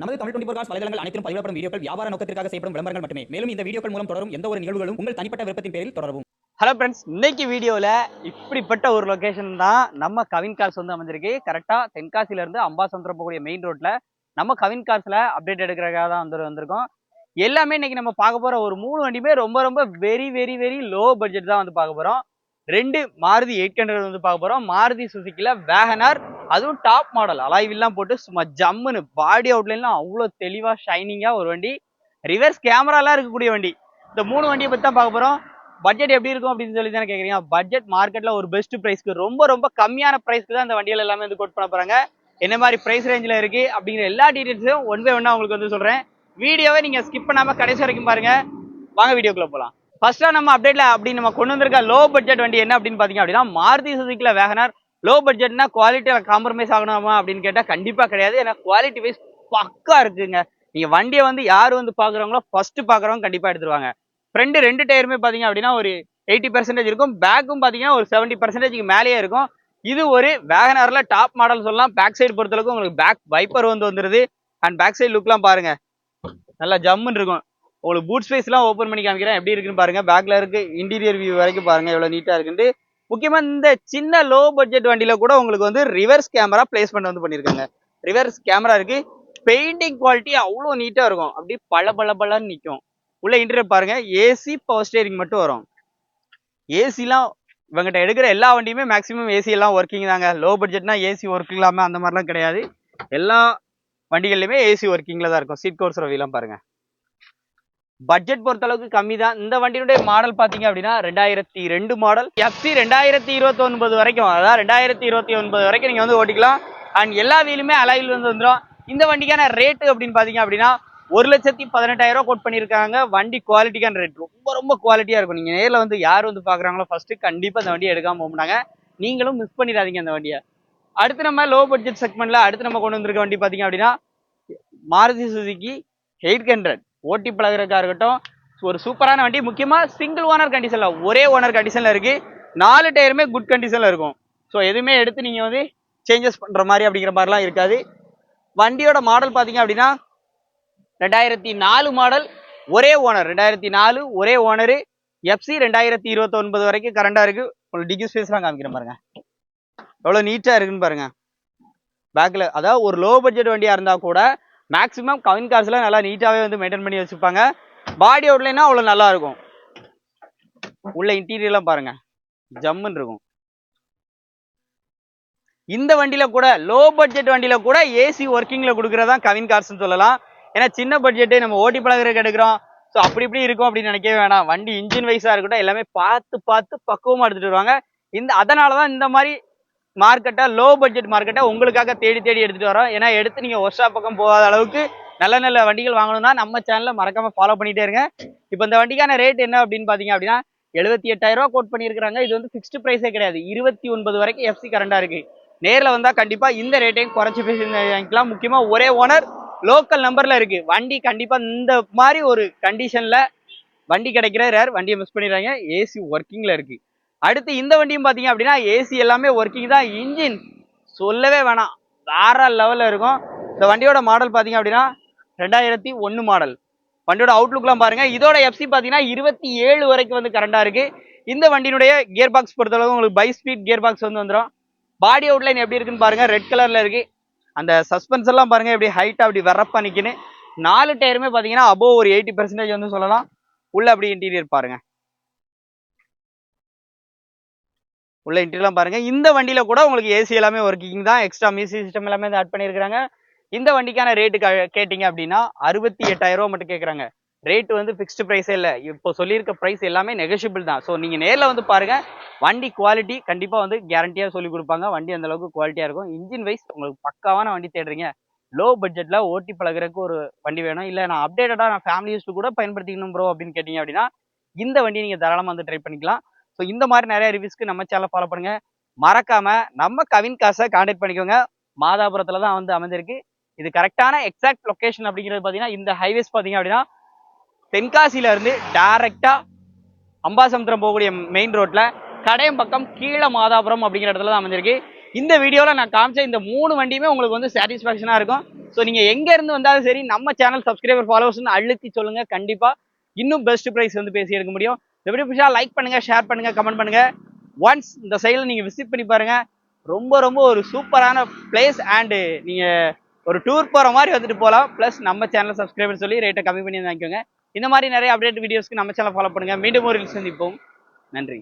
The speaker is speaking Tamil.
நமது தமிழ் டுவெண்டி காஸ் வலைதளங்கள் அனைத்தும் பதிவிடப்படும் வீடியோக்கள் வியாபார நோக்கத்திற்காக செய்யப்படும் விளம்பரங்கள் மட்டுமே. மேலும் இந்த வீடியோக்கள் மூலம் தொடரும் எந்த ஒரு நிகழ்வுகளும் உங்கள் தனிப்பட்ட விருப்பத்தின் பேரில் தொடரவும். ஹலோ ஃப்ரெண்ட்ஸ் இன்னைக்கு வீடியோவில் இப்படிப்பட்ட ஒரு லொகேஷன் தான் நம்ம கவின் கார்ஸ் வந்து அமைஞ்சிருக்கு. கரெக்டாக தென்காசியிலேருந்து அம்பாசமுத்திரம் போகக்கூடிய மெயின் ரோட்டில் நம்ம கவின் கார்ஸில் அப்டேட் எடுக்கிறக்காக தான் வந்து வந்திருக்கோம். எல்லாமே இன்னைக்கு நம்ம பார்க்க போகிற ஒரு மூணு வண்டியுமே ரொம்ப ரொம்ப very very very low budget தான் வந்து பார்க்க போகிறோம் ரெண்டு மாருதி எயிட் ஹண்ட்ரட் வந்து பார்க்க போகிறோம் மாருதி சுசுக்கியில் வேகனார் அதுவும் டாப் மாடல் அலாய்வில்லாம் போட்டு சும்மா ஜம்முன்னு பாடி அவுட்லைன்லாம் அவ்வளோ தெளிவாக ஷைனிங்காக ஒரு வண்டி. ரிவர்ஸ் கேமராலாம் இருக்கக்கூடிய வண்டி. இந்த மூணு வண்டியை பற்றி தான் பார்க்க போகிறோம் பட்ஜெட் எப்படி இருக்கும் அப்படின்னு சொல்லி தானே கேட்குறீங்க பட்ஜெட் மார்க்கெட்டில் ஒரு பெஸ்ட் ப்ரைஸ்க்கு ரொம்ப ரொம்ப கம்மியான ப்ரைஸ்க்கு தான் இந்த வண்டிகள் எல்லாமே வந்து கோட் பண்ண போகிறாங்க என்ன மாதிரி ப்ரைஸ் ரேஞ்சில் இருக்குது அப்படிங்கிற எல்லா டீட்டெயில்ஸும் ஒன் பை ஒன்னாக உங்களுக்கு வந்து சொல்கிறேன் வீடியோவை நீங்கள் ஸ்கிப் பண்ணாமல் கடைசி வரைக்கும் பாருங்கள் வாங்க வீடியோக்குள்ளே போகலாம் ஃபர்ஸ்ட்டாக நம்ம அப்டேட்டில் அப்படி நம்ம கொண்டு வந்திருக்க லோ பட்ஜெட் வண்டி என்ன அப்படின்னு பார்த்தீங்க அப்படின்னா மாருதி சுசுக்கியில் வேகனார் லோ பட்ஜெட்னா குவாலிட்டியில் காம்ப்ரமைஸ் ஆகணுமா அப்படின்னு கேட்டால் கண்டிப்பாக கிடையாது. ஏன்னா குவாலிட்டி வைஸ் பக்கா இருக்குங்க. நீங்கள் வண்டியை வந்து யார் வந்து பார்க்குறவங்களோ ஃபஸ்ட்டு பார்க்குறவங்க கண்டிப்பாக எடுத்துருவாங்க. ஃப்ரெண்டு ரெண்டு டயருமே பார்த்தீங்க அப்படின்னா ஒரு எயிட்டி பர்சன்டேஜ் இருக்கும். பேக்கும் பார்த்தீங்கன்னா ஒரு செவன்ட்டி பர்சன்டேஜ்க்கு மேலேயே இருக்கும். இது ஒரு வேகனாரில் டாப் மாடல் சொல்லலாம். பேக் சைடு பொறுத்தளவுக்கு உங்களுக்கு பேக் வைப்பர் வந்து வந்துருது. அண்ட் பேக் சைடு லுக்லாம் பாருங்கள் நல்லா ஜம்முன்னு இருக்கும். உங்களுக்கு பூட் ஸ்பேஸ்லாம் ஓப்பன் பண்ணி காமிக்கிறேன். எப்படி இருக்குன்னு பாருங்கள் பேக்கில் இருக்குது இன்டீரியர் வியூ வரைக்கும் பாருங்கள் எவ்வளோ நீட்டாக இருக்குன்ட்டு. முக்கியமா இந்த சின்ன லோ பட்ஜெட் வண்டியில கூட உங்களுக்கு வந்து ரிவர்ஸ் கேமரா பிளேஸ்மெண்ட் வந்து பண்ணிருக்காங்க. ரிவர்ஸ் கேமரா இருக்கு. பெயிண்டிங் குவாலிட்டி அவ்வளோ நீட்டா இருக்கும். அப்படி பல பல பலன்னு நிற்கும் உள்ள இன்டீரியர் பாருங்க. ஏசி பவர் ஸ்டேரிங் மட்டும் வரும். ஏசிலாம் இவங்ககிட்ட எடுக்கிற எல்லா வண்டியுமே மேக்ஸிமம் ஏசி எல்லாம் ஒர்க்கிங் தாங்க. லோ பட்ஜெட்னா ஏசி ஒர்க் இல்லாமல் அந்த மாதிரிலாம் கிடையாது. எல்லா வண்டிகள்லையுமே ஏசி ஒர்க்கிங்கில் தான் இருக்கும். சீட் கோர்ஸ் ரவிலாம் பாருங்கள் பட்ஜெட் பொறுத்த அளவுக்கு கம்மி தான் இந்த வண்டியினுடைய மாடல் பார்த்தீங்க அப்படின்னா ரெண்டாயிரத்தி ரெண்டு மாடல் எஃப்சி ரெண்டாயிரத்தி இருபத்தி ஒன்பது வரைக்கும் அதாவது ரெண்டாயிரத்தி இருபத்தி ஒன்பது வரைக்கும் நீங்கள் வந்து ஓட்டிக்கலாம். அண்ட் எல்லா வீலுமே அலாயில் வந்து வந்துடும் இந்த வண்டிக்கான ரேட்டு அப்படின்னு பார்த்தீங்க அப்படின்னா ஒரு லட்சத்தி பதினெட்டாயிரம் ரூபா கோட் பண்ணியிருக்காங்க. வண்டி குவாலிட்டிக்கான ரேட் ரொம்ப ரொம்ப குவாலிட்டியாக இருக்கும். நீங்கள் நேரில் வந்து யார் வந்து பார்க்குறாங்களோ ஃபஸ்ட்டு கண்டிப்பாக இந்த வண்டியை எடுக்காமல் போக மாட்டாங்க நீங்களும் மிஸ் பண்ணிடாதீங்க அந்த வண்டியை. அடுத்து நம்ம லோ பட்ஜெட் செக்மெண்ட்டில் அடுத்து நம்ம கொண்டு வந்திருக்க வண்டி பார்த்தீங்க அப்படின்னா மாருதி சுசுக்கி எயிட் ஹண்ட்ரட் ஓட்டி பழகிறதுக்கா இருக்கட்டும் ஒரு சூப்பரான வண்டி முக்கியமாக சிங்கிள் ஓனர் கண்டிஷனில் ஒரே ஓனர் கண்டிஷனில் இருக்குது நாலு டயருமே குட் கண்டிஷனில் இருக்கும். ஸோ எதுவுமே எடுத்து நீங்கள் வந்து சேஞ்சஸ் பண்ணுற மாதிரி அப்படிங்கிற மாதிரிலாம் இருக்காது. வண்டியோட மாடல் பார்த்தீங்க அப்படின்னா ரெண்டாயிரத்தி நாலு மாடல் ஒரே ஓனர் ரெண்டாயிரத்தி நாலு ஒரே ஓனரு எஃப்சி ரெண்டாயிரத்தி இருபத்தொன்பது வரைக்கும் கரண்டாக இருக்குது உங்களுக்கு டிகி ஸ்பேஸ்லாம் காமிக்கிறேன் பாருங்கள் எவ்வளோ நீட்டாக இருக்குன்னு பாருங்கள் பேக்கில் அதாவது ஒரு லோ பட்ஜெட் வண்டியாக இருந்தால் கூட மேக்ஸிமம் கவின் கார்ஸ்லாம் நல்லா நீட்டாவே வந்து மெயின்டைன் பண்ணி வச்சுருப்பாங்க பாடி அவுட்லைனா அவ்வளோ நல்லா இருக்கும். உள்ள இன்டீரியர்லாம் பாருங்க. ஜம்முன்னு இருக்கும். இந்த வண்டியில கூட லோ பட்ஜெட் வண்டியில கூட ஏசி ஒர்க்கிங்ல கொடுக்கறதா கவின் கார்ஸ்னு சொல்லலாம். ஏன்னா சின்ன பட்ஜெட்டு நம்ம ஓட்டி பழகிறதுக்கு எடுக்கிறோம். ஸோ அப்படி இப்படி இருக்கும் அப்படின்னு நினைக்கவே வேணாம். வண்டி இன்ஜின் வைஸா இருக்கட்டும் எல்லாமே பார்த்து பார்த்து பக்குவமா எடுத்துட்டு வருவாங்க. இந்த அதனால தான் இந்த மாதிரி மார்க்கெட்டாக லோ பட்ஜெட் மார்க்கெட்டை உங்களுக்காக தேடி தேடி எடுத்துட்டு வரோம். ஏன்னா எடுத்து நீங்க ஒர்க் ஷாப் பக்கம் போகாத அளவுக்கு நல்ல நல்ல வண்டிகள் வாங்கணும்னா நம்ம சேனல்ல மறக்காம ஃபாலோ பண்ணிட்டே இருங்க. இப்போ இந்த வண்டிக்கான ரேட் என்ன அப்படின்னு பாத்தீங்க அப்படின்னா எழுபத்தி எட்டாயிரம் ரூபா கோட் பண்ணியிருக்கிறாங்க. இது வந்து ஃபிக்ஸ்டு ப்ரைஸே கிடையாது. இருபத்தி ஒன்பது வரைக்கும் எஃப்சி கரண்டாக இருக்கு. நேர்ல வந்தா கண்டிப்பா இந்த ரேட்டையும் குறைச்சி பேசி வாங்கிக்கலாம் முக்கியமா ஒரே ஓனர் லோக்கல் நம்பர்ல இருக்கு. வண்டி கண்டிப்பா இந்த மாதிரி ஒரு கண்டிஷன்ல வண்டி கிடைக்கிற ரேர் வண்டியை மிஸ் பண்ணிடுறாங்க ஏசி ஒர்க்கிங்ல இருக்கு. அடுத்து இந்த வண்டியும் பார்த்தீங்க அப்படின்னா ஏசி எல்லாமே ஒர்க்கிங் தான். இன்ஜின் சொல்லவே வேணாம். வேற லெவலில் இருக்கும். இந்த வண்டியோட மாடல் பார்த்தீங்க அப்படின்னா ரெண்டாயிரத்தி ஒன்று மாடல் வண்டியோட அவுட்லுக்லாம் பாருங்கள் இதோட எஃப்சி பார்த்தீங்கன்னா இருபத்தி ஏழு வரைக்கும் வந்து கரண்டாக இருக்குது இந்த வண்டியினுடைய கியர் பாக்ஸ் பொறுத்தளவு உங்களுக்கு பை ஸ்பீட் கியர் பாக்ஸ் வந்து வந்துடும் பாடி அவுட்லைன் எப்படி இருக்குன்னு பாருங்கள் ரெட் கலரில் இருக்குது அந்த சஸ்பென்ஸ் எல்லாம் பாருங்கள் எப்படி ஹைட்டாக அப்படி வரப்பா நிற்கின்னு நாலு டயருமே பார்த்தீங்கன்னா அபோவ் ஒரு எயிட்டி பர்சன்டேஜ் வந்து சொல்லலாம். உள்ள அப்படி இன்டீரியர் பாருங்கள் உள்ள இன்டீரியர்லாம் பாருங்க. இந்த வண்டியில கூட உங்களுக்கு ஏசி எல்லாமே ஒர்க்கிங் தான். எக்ஸ்ட்ரா மியூசிக் சிஸ்டம் எல்லாமே ஆட் பண்ணியிருக்காங்க இந்த வண்டிக்கான ரேட்டு கேட்டிங்க அப்படின்னா அறுபத்தி எட்டாயிரம் ரூபா மட்டும் கேட்குறாங்க ரேட் வந்து ஃபிக்ஸ்டு ப்ரைஸே இல்லை. இப்போ சொல்லியிருக்க ப்ரைஸ் எல்லாமே நெகஷியபிள் தான். ஸோ நீங்கள் நேரில் வந்து பாருங்க. வண்டி குவாலிட்டி கண்டிப்பாக வந்து கேரண்டியாக சொல்லி கொடுப்பாங்க. வண்டி அந்தளவுக்கு குவாலிட்டியாக இருக்கும். இன்ஜின் வைஸ் உங்களுக்கு பக்காவான வண்டி தேடுறீங்க. லோ பட்ஜெட்டில் ஓட்டி பழகுறதுக்கு ஒரு வண்டி வேணும். இல்லை நான் அப்டேட்டடாக நான் ஃபேமிலி யூஸ்க்கு கூட பயன்படுத்திக்கணும் ப்ரோ அப்படின்னு கேட்டிங்க அப்படின்னா இந்த வண்டி நீங்கள் தாராளமாக வந்து ட்ரை பண்ணிக்கலாம். ஸோ இந்த மாதிரி நிறைய ரிவ்யூஸ்க்கு நம்ம சேனலை ஃபாலோ பண்ணுங்க. மறக்காம நம்ம கவின் காசை கான்டாக்ட் பண்ணிக்கோங்க. மாதாபுரத்தில் தான் வந்து அமைஞ்சிருக்கு. இது கரெக்டான எக்ஸாக்ட் லொக்கேஷன் அப்படிங்கிறது பார்த்தீங்கன்னா இந்த ஹைவேஸ் பார்த்தீங்க அப்படின்னா தென்காசியிலேருந்து இருந்து அம்பாசமுத்திரம் போகக்கூடிய மெயின் ரோட்ல கடையம் பக்கம் கீழே மாதாபுரம் அப்படிங்கிற இடத்துல தான் அமைஞ்சிருக்கு. இந்த வீடியோவில் நான் காமிச்ச இந்த மூணு வண்டியுமே உங்களுக்கு வந்து சாட்டிஸ்ஃபேக்ஷனாக இருக்கும். ஸோ நீங்கள் எங்கேருந்து வந்தாலும் சரி நம்ம சேனல் சப்ஸ்கிரைபர் ஃபாலோவர்ஸ்னு அழுத்தி சொல்லுங்கள் கண்டிப்பாக இன்னும் பெஸ்ட் ப்ரைஸ் வந்து பேசி எடுக்க முடியும். எப்படி பிடிச்சா லைக் பண்ணுங்கள் ஷேர் பண்ணுங்கள் கமெண்ட் பண்ணுங்கள் ஒன்ஸ் இந்த சைடில் நீங்கள் விசிட் பண்ணி பாருங்கள் ரொம்ப ரொம்ப ஒரு சூப்பரான பிளேஸ் அண்டு நீங்கள் ஒரு டூர் போகிற மாதிரி வந்துட்டு போகலாம் ப்ளஸ் நம்ம சேனல் சப்ஸ்கிரைபர் சொல்லி ரேட்டை கம்மி பண்ணி வாங்கிக்கோங்க. இந்த மாதிரி நிறைய அப்டேட் வீடியோஸ்க்கு நம்ம சேனல் ஃபாலோ பண்ணுங்கள் மீண்டும் ஒரு சந்திப்போம். நன்றி.